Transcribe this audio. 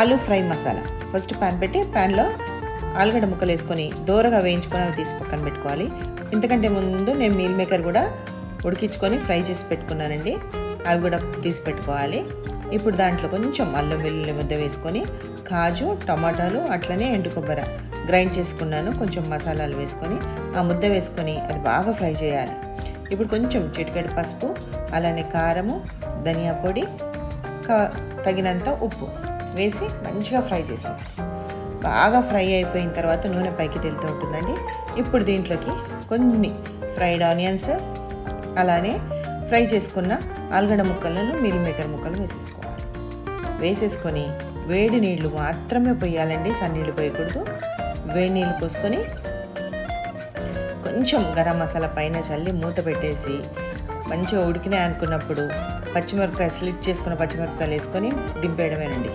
Aloo fry masala. First pan పెట్టి ప్యాన్లో ఆలుగడ్డ ముక్కలు వేసుకొని దూరగా వేయించుకొని అవి తీసి పక్కన పెట్టుకోవాలి. ఇంతకంటే ముందు నేను మీల్ మేకర్ కూడా ఉడికించుకొని ఫ్రై చేసి పెట్టుకున్నానండి. అవి కూడా తీసి పెట్టుకోవాలి. ఇప్పుడు దాంట్లో కొంచెం అల్లం వెల్లుల్లి ముద్ద వేసుకొని కాజు టమాటాలు అట్లనే ఎండు కొబ్బరి గ్రైండ్ చేసుకున్నాను. కొంచెం మసాలాలు వేసుకొని ఆ ముద్ద వేసుకొని అది బాగా ఫ్రై చేయాలి. ఇప్పుడు కొంచెం చిటికెడు పసుపు అలానే కారము ధనియా పొడి కా తగినంత ఉప్పు. వేసి మంచిగా ఫ్రై చేసాం బాగా ఫ్రై అయిపోయిన తర్వాత నూనె పైకి తెలుతూ ఉంటుందండి. ఇప్పుడు దీంట్లోకి కొన్ని ఫ్రైడ్ ఆనియన్స్ అలానే ఫ్రై చేసుకున్న ఆలుగడ్డ ముక్కలను మిల్ మేకర్ ముక్కలు వేసేసుకోవాలి. వేసేసుకొని వేడి నీళ్ళు మాత్రమే పోయాలండి సన్నీళ్ళు పోయకూడదు. వేడి నీళ్ళు పోసుకొని కొంచెం గరం మసాలా పైన చల్లి మూత పెట్టేసి మంచిగా ఉడికినాయి అనుకున్నప్పుడు పచ్చిమిరపకాయ స్లిట్ చేసుకున్న పచ్చిమిరపకాయలు వేసుకొని దింపేయడమేనండి.